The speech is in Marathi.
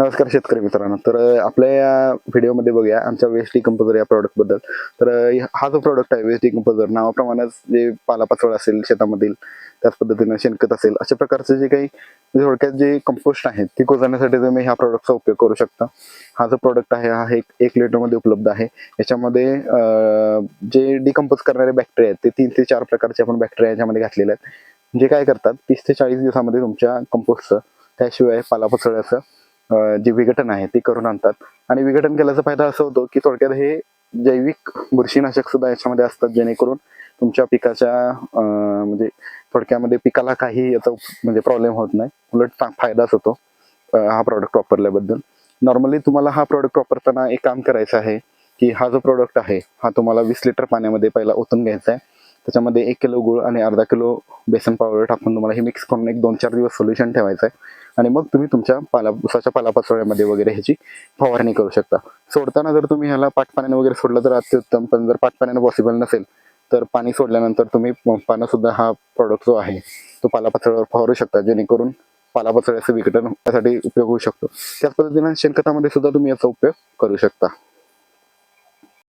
नमस्कार शेतकरी मित्रांनो. तर आपल्या या व्हिडिओमध्ये बघूया आमच्या वेस्ट कंपोजर या प्रॉडक्टबद्दल तर हा जो प्रॉडक्ट आहे वेस्टी कंपोजर नावाप्रमाणेच जे पालापाचोळा असेल शेतामधील त्याच पद्धतीनं शेणखत असेल अशा प्रकारचे जे काही म्हणजे थोडक्यात जे कंपोस्ट आहेत ती कुजवण्यासाठी तुम्ही ह्या प्रॉडक्टचा उपयोग करू शकता. हा जो प्रॉडक्ट आहे हा एक एक लिटरमध्ये उपलब्ध आहे. याच्यामध्ये जे डिकम्पोज करणारे बॅक्टेरिया आहेत ते तीन ते चार प्रकारचे आपण बॅक्टेरिया याच्यामध्ये घातलेले आहेत. जे काय करतात तीस ते चाळीस दिवसामध्ये तुमच्या कंपोस्टचं त्याशिवाय पालापाचोळ्याचं जे विघटन आहे ते करून आणतात. आणि विघटन केल्याचा फायदा असा होतो की थोडक्यात हे जैविक बुरशीनाशक सुद्धा याच्यामध्ये असतात जेणेकरून तुमच्या पिकाच्या म्हणजे थोडक्यामध्ये पिकाला काही याचा म्हणजे प्रॉब्लेम होत नाही. उलट फायदाच होतो हा प्रॉडक्ट वापरल्याबद्दल. नॉर्मली तुम्हाला हा प्रॉडक्ट वापरताना एक काम करायचं आहे की हा जो प्रॉडक्ट आहे हा तुम्हाला वीस लिटर पाण्यामध्ये पहिला ओतून घ्यायचा आहे. त्याच्यामध्ये एक किलो गुळ आणि अर्धा किलो बेसन पावडर टाकून तुम्हाला हे मिक्स करून एक दोन चार दिवस सोल्युशन ठेवायचं आहे. आणि मग तुम्ही तुमच्या पाला उसाच्या पालापाचोळ्यामध्ये वगैरे ह्याची फवारणी करू शकता. सोडताना जर तुम्ही ह्याला पाटपाण्याने वगैरे सोडलं तर अत्युत्तम पण जर पाटपाण्याने पॉसिबल नसेल तर पाणी सोडल्यानंतर तुम्ही पंपानं सुद्धा हा प्रॉडक्ट जो आहे तो पालापाचोळ्यावर फवारू शकता जेणेकरून पालापाचोळ्याचं विघटन होण्यासाठी उपयोग होऊ शकतो. त्याच पद्धतीनं शेणखतामध्ये सुद्धा तुम्ही याचा उपयोग करू शकता.